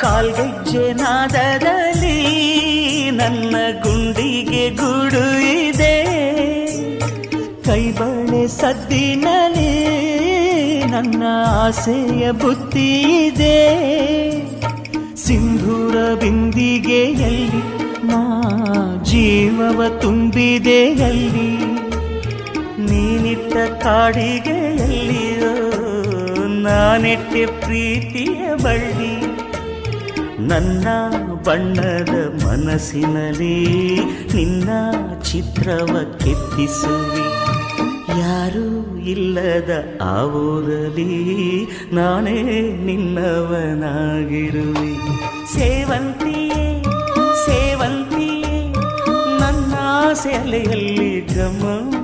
ಕಾಲ್ಗೆಜ್ಜೆ ನನ್ನ ಗುಂಡಿಗೆ ಗುಡು ಇದೆ. ಕೈಬಳೆ ಸದ್ದಿನಲ್ಲಿ ನನ್ನ ಆಸೆಯ ಬುತ್ತಿ ಇದೆ. ಸಿಂಧೂರ ಬಿಂದಿಗೆಯಲ್ಲಿ ನಾ ಜೀವವ ತುಂಬಿದೆಯಲ್ಲಿ ನೀನಿಟ್ಟ ಕಾಡಿಗೆಯಲ್ಲಿಯೋ ನಾನೆಟ್ಟೆ ಪ್ರೀತಿಯ ಬಳ್ಳಿ. ನನ್ನ ಬಣ್ಣದ ಮನಸ್ಸಿನಲ್ಲಿ ನಿನ್ನ ಚಿತ್ರವ ಕೆತ್ತಿಸುವಿ. ಯಾರೂ ಇಲ್ಲದ ಆವೂರಲಿ ನಾನೇ ನಿನ್ನವನಾಗಿರುವೆ. ಸೇವಂತಿಯೇ ಸೇವಂತಿಯೇ, ನನ್ನ ಸೆಲೆಯಲ್ಲಿ ಗಮ